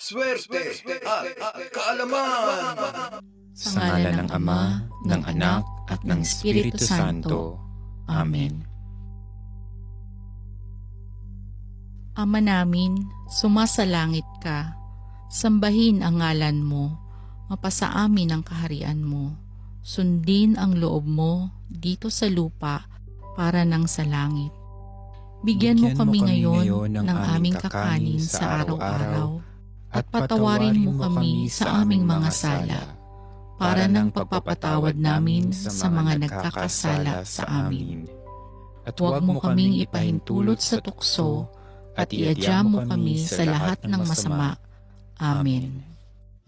swerte at kaalaman. Sa ngala ng Ama, ng Anak, at ng Espiritu Santo. Amen. Ama namin, sumasalangit ka. Sambahin ang ngalan mo. Mapasa amin ang kaharian mo. Sundin ang loob mo dito sa lupa para nang sa langit. Bigyan, mo kami ngayon ng aming kakanin sa araw-araw at patawarin mo kami sa aming mga sala para ng pagpapatawad namin sa mga nagkakasala sa amin. At Huwag mo kaming ipahintulot sa tukso at iadya mo kami sa lahat ng masama. Amen.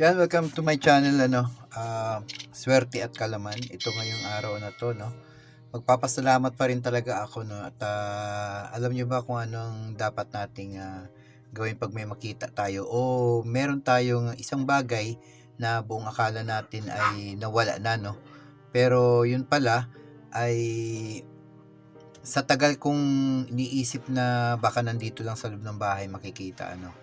Yan, welcome to my channel, ano, ah, Swerte at Kalaman. Ito ngayong araw na to, no. Magpapasalamat pa rin talaga ako, no. At ah, alam niyo ba kung anong dapat nating ah, gawin pag may makita tayo o meron tayong isang bagay na buong akala natin ay nawala na, no. Pero yun pala ay sa tagal kong iniisip na baka nandito lang sa loob ng bahay makikita, ano.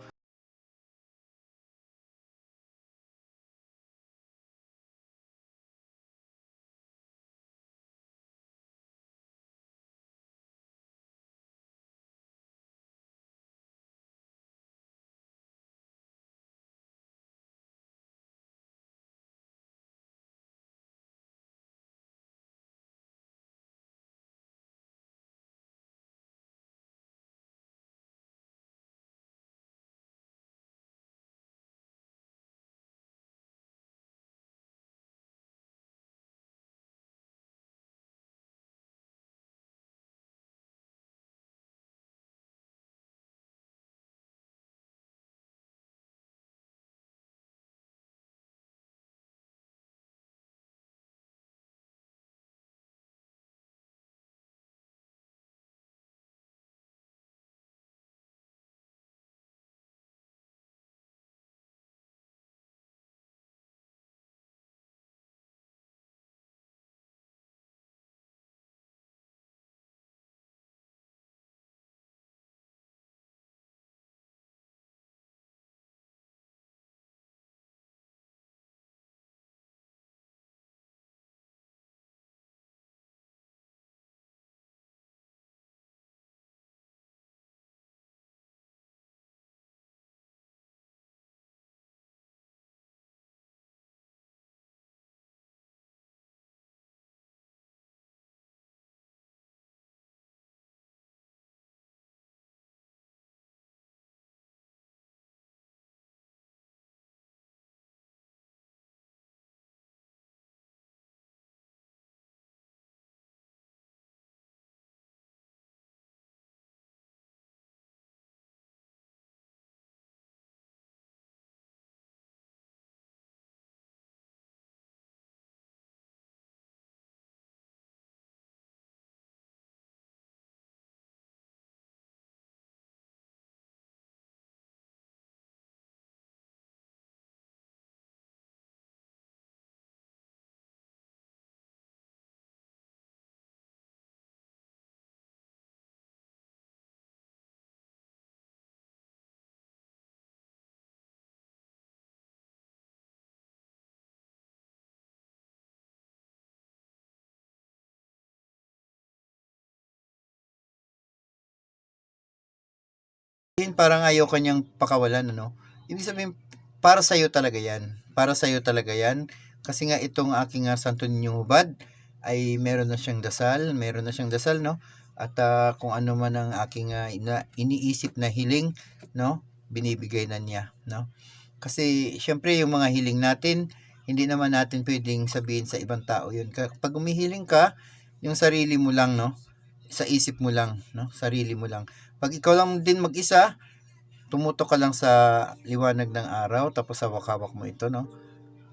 Yun, parang ayaw kanyang pakawalan, ano? Ibig sabihin, para sa'yo talaga yan. Para sa'yo talaga yan. Kasi nga itong aking uh, Santo Hubad ay meron na siyang dasal, meron na siyang dasal, no? At ah, kung ano man ang aking ah, ina- iniisip na hiling, no? Binibigay na niya, no? Kasi syempre yung mga hiling natin, hindi naman natin pwedeng sabihin sa ibang tao yun. Kapag umihiling ka, yung sarili mo lang, no? Sa isip mo lang, no? Sarili mo lang. Pag ikaw lang din mag-isa, tumutok ka lang sa liwanag ng araw, tapos hawak-hawak mo ito, no?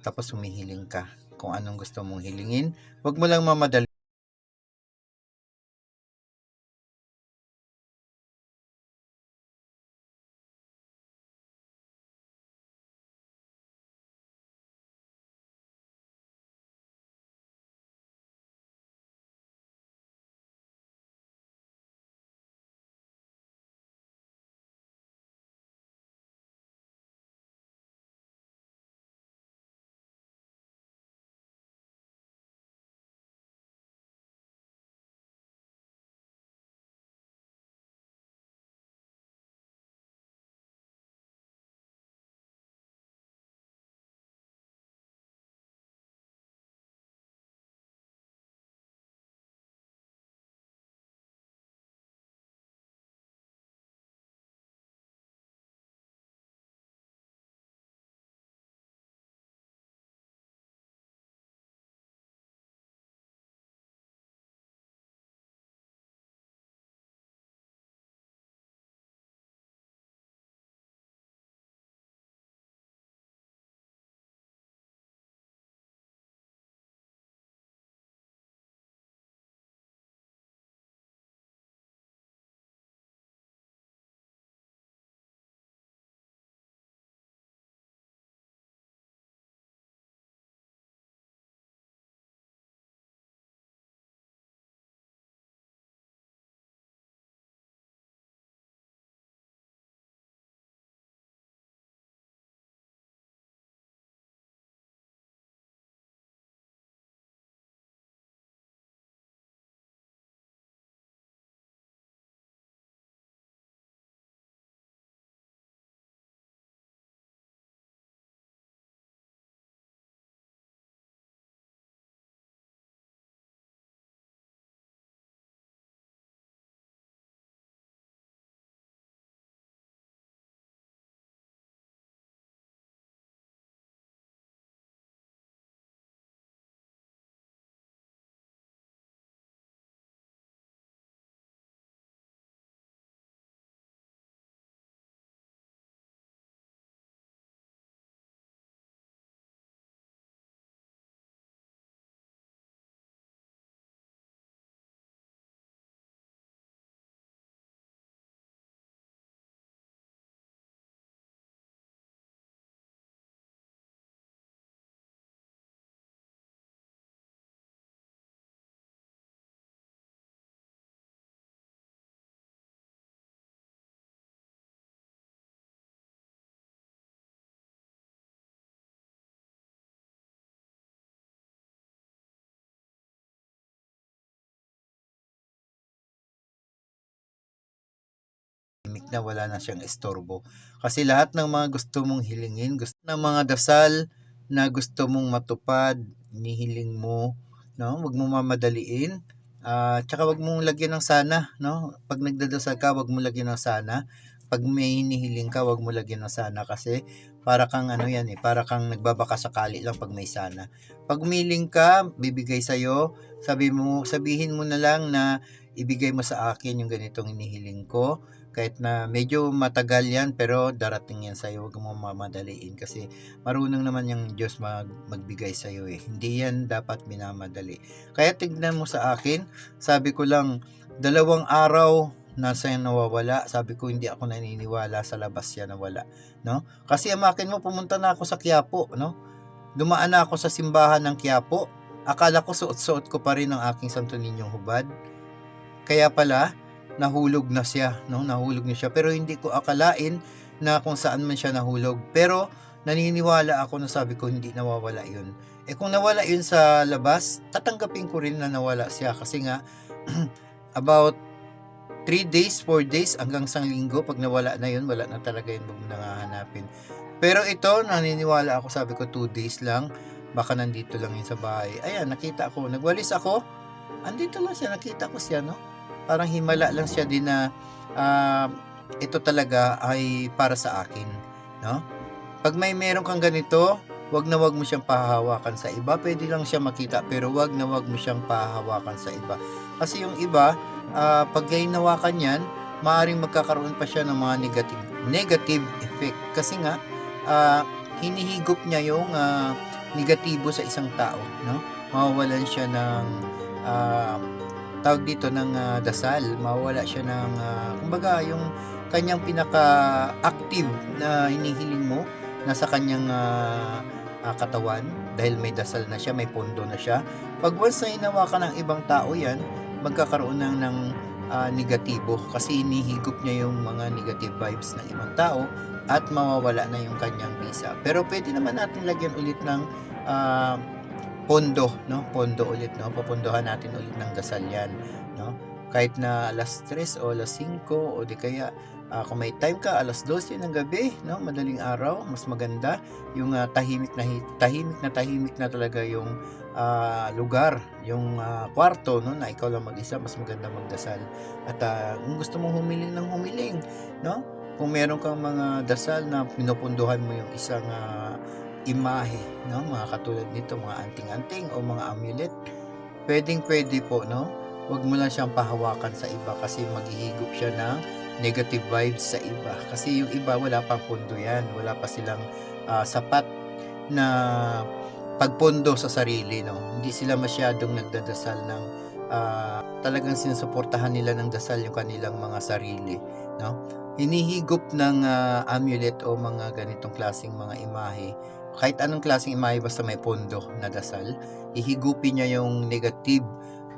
Tapos humihiling ka kung anong gusto mong hilingin. Huwag mo lang mamadali. Na wala na siyang estorbo. Kasi lahat ng mga gusto mong hilingin, gusto ng mga dasal na gusto mong matupad, nihiling mo, no? Huwag mo mamadaliin. Ah, tsaka wag mong lagyan ng sana, no? Pag nagdadasal ka, wag mo lagyan ng sana. Pag may hinihiling ka, wag mo lagyan ng sana kasi para kang ano yan eh, para kang nagbabaka sakali lang pag may sana. Pag umiling ka, bibigay sa'yo, sabi mo, sabihin mo na lang na ibigay mo sa akin yung ganitong hinihiling ko. Kahit na medyo matagal yan, pero darating yan sa'yo. Huwag mo mamadaliin kasi marunong naman yung Diyos mag, magbigay sa'yo eh. Hindi yan dapat minamadali. Kaya tignan mo sa akin, sabi ko lang, dalawang araw nasa yan nawawala. Sabi ko, hindi ako naniniwala sa labas yan nawala. No? Kasi amakin mo, pumunta na ako sa Quiapo. No? Dumaan na ako sa simbahan ng Quiapo. Akala ko suot-suot ko pa rin ang aking Santo Ninyong hubad. Kaya pala, nahulog na siya, no? Nahulog na siya. Pero hindi ko akalain na kung saan man siya nahulog. Pero naniniwala ako na sabi ko hindi nawawala 'yun. Eh kung nawala 'yun sa labas, tatanggapin ko rin na nawala siya kasi nga about 3 days, 4 days hanggang isang linggo pag nawala na 'yun, wala na talaga 'yun wag mo nang hahanapin. Pero ito, naniniwala ako, sabi ko 2 days lang, baka nandito lang yun sa bahay. Ayan, nakita ko, nagwalis ako, andito lang siya, nakita ko siya, no? Parang himala lang siya din na ah, ito talaga ay para sa akin, no? Pag may meron kang ganito, wag na wag mo siyang pahahawakan sa iba. Pwede lang siya makita, pero wag na wag mo siyang pahahawakan sa iba. Kasi yung iba, ah, pag hinawakan yan, maaaring magkakaroon pa siya ng mga negative negative effect. Kasi nga, ah, hinihigop niya yung ah, negatibo sa isang tao, no? Mawawalan siya ng ah, tawag dito ng ah, dasal, mawawala siya ng ah, kumbaga yung kanyang pinaka-active na hinihiling mo nasa kanyang ah, ah, katawan dahil may dasal na siya, may pondo na siya. Pag once na hinawakan ng ibang tao yan, magkakaroon ng, ng ah, negatibo kasi hinihigop niya yung mga negative vibes ng ibang tao at mawawala na yung kanyang visa. Pero pwede naman natin lagyan ulit ng ah, pondo, no? Pondo ulit, no? Papondohan natin ulit ng dasal yan, no? Kahit na alas 3 o alas 5 o di kaya ah, kung may time ka alas 12 ng gabi, no? Madaling araw, mas maganda yung ah, tahimik na hi- tahimik na tahimik na talaga yung ah, lugar, yung ah, kwarto, no? Na ikaw lang mag-isa, mas maganda magdasal. At ah, kung gusto mong humiling ng humiling, no? Kung meron kang mga dasal na pinupunduhan mo yung isang ah, imahe, no? Mga katulad nito, mga anting-anting o mga amulet. Pwedeng pwede po, no? Huwag mo lang siyang pahawakan sa iba kasi maghihigop siya ng negative vibes sa iba. Kasi yung iba, wala pang pundo yan. Wala pa silang ah, sapat na pagpondo sa sarili, no? Hindi sila masyadong nagdadasal ng ah, talagang sinusuportahan nila ng dasal yung kanilang mga sarili, no? Hinihigop ng ah, amulet o mga ganitong klaseng mga imahe kahit anong klaseng imahe basta may pondo na dasal, ihigupin niya yung negative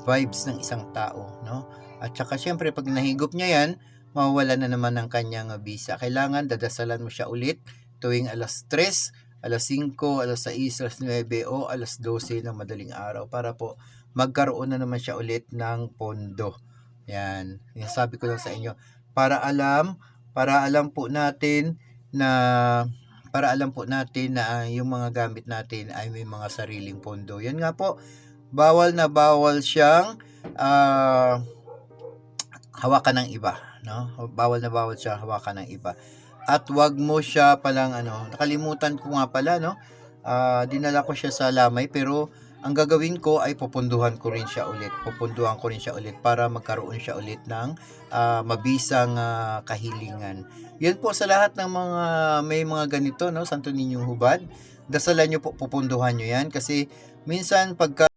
vibes ng isang tao, no? At saka syempre pag nahigop niya yan, mawawala na naman ng kanyang visa. Kailangan dadasalan mo siya ulit tuwing alas 3, alas 5, alas 6, alas 9 o alas 12 ng madaling araw para po magkaroon na naman siya ulit ng pondo. Yan. Yan sabi ko lang sa inyo. Para alam, para alam po natin na para alam po natin na yung mga gamit natin ay may mga sariling pondo. Yan nga po, bawal na bawal siyang ah, hawakan ng iba, no? Bawal na bawal siya hawakan ng iba. At wag mo siya palang ano, nakalimutan ko nga pala, no? Ah, dinala ko siya sa lamay pero ang gagawin ko ay pupunduhan ko rin siya ulit. Pupunduhan ko rin siya ulit para magkaroon siya ulit ng ah, mabisang ah, kahilingan. Yan po sa lahat ng mga may mga ganito, no? Santo Ninyong Hubad. Dasalan nyo po, pupunduhan nyo yan kasi minsan pagka